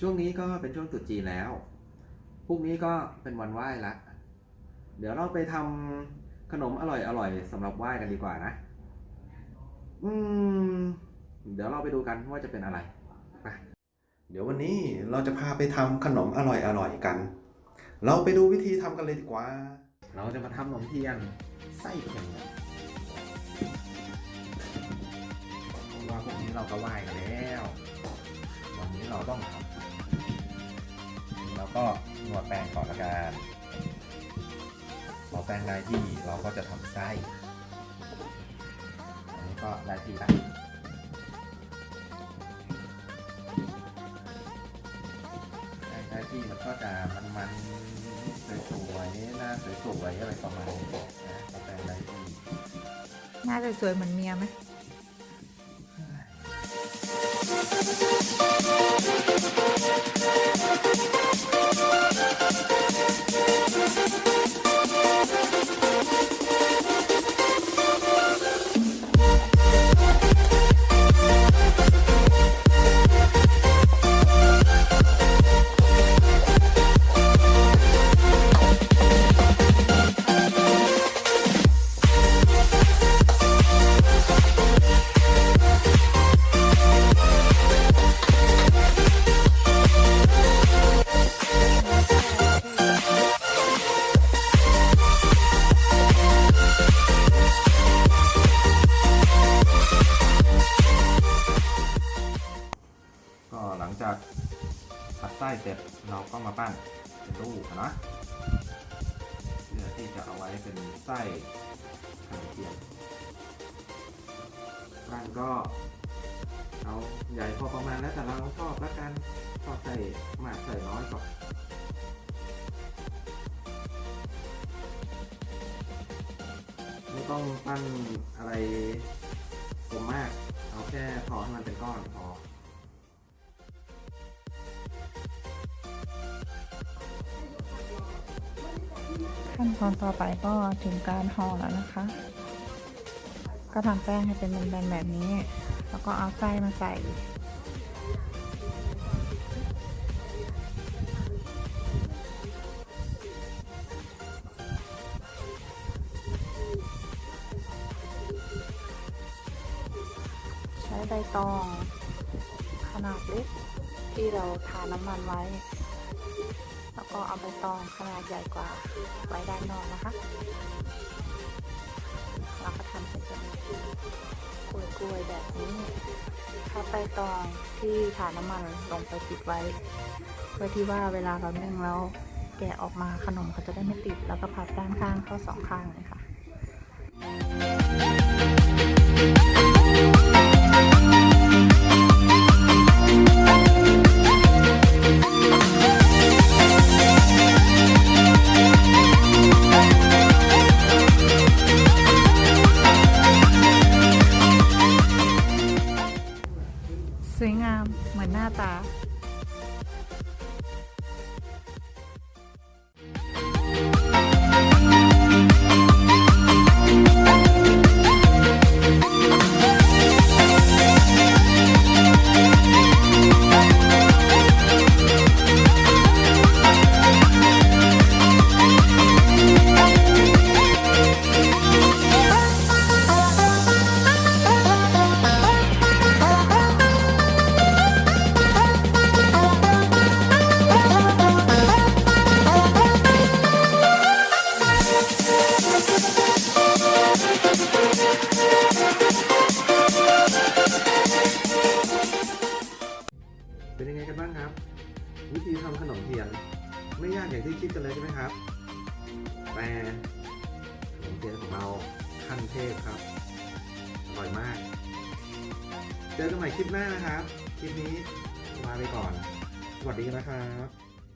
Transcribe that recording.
ช่วงนี้ก็เป็นช่วงตรุษจีนแล้ว พรุ่งนี้ก็เป็นวันไหว้ละ เดี๋ยวเราไปทำขนมอร่อยๆสำหรับไหว้กันดีกว่านะ อืม เดี๋ยวเราไปดูกันว่าจะเป็นอะไรไปเดี๋ยววันนี้เราจะพาไปทำขนมอร่อยๆกัน เราไปดูวิธีทำกันเลยดีกว่า เราจะมาทำขนมเทียนไส้เค็มกันเพราะว่าพวกนี้เราก็ไหว้กันแล้ว วันนี้เราต้องทำ ก็นวดแป้งก่อนละกันพอแป้งได้ที่เราก็จะทำไส้อันนี้ก็ได้ที่ละได้ที่มันก็จะมันๆสวยๆหน้าสวยๆอะไรประมาณนี้นะพอแป้งได้ที่หน้าสวยๆเหมือนเมียไหมก็ห จากตัดไส้เสร็จเราก็มาปั้นเป็นลูกนะเพื่อที่จะเอาไว้เป็นไส้ขนมเทียนปั้นก็เอาใหญ่พอประมาณแล้วแต่เราชอบแล้วกันชอบใส่มากใส่น้อยก็ไม่ต้องปั้นอะไรคมมาก เอาแค่พอให้มันเป็นก้อนพอ ขั้นตอนต่อไปก็ถึงการห่อแล้วนะคะ ก็ทำแป้งให้เป็นแบนๆแบบนี้ แล้วก็เอาไส้มาใส่ใช้ใบตอง ขนาดเล็กที่เราทาน้ำมันไว้ แล้วก็เอาใบตองขนาดใหญ่กว่าไว้ด้านนอกนะคะ เราก็ทำเป็นกลวยๆแบบนี้ถ้าใบตองที่ฐานน้ำมันลงไปติดไว้ เพื่อที่ว่าเวลาเรานึ่งแล้วแกะออกมาขนมเขาจะได้ไม่ติด แล้วก็พับด้านข้างเข้าสองข้างเลยค่ะ เหมือนหน้าตา วิธีทำขนมเทียน ไม่ยากอย่างที่คิดกันเลยใช่ไหมครับ แต่ขนมเทียนของเราขั้นเทพครับ อร่อยมาก เจอกันใหม่คลิปหน้านะครับ คลิปนี้ลาไปก่อน สวัสดีนะครับ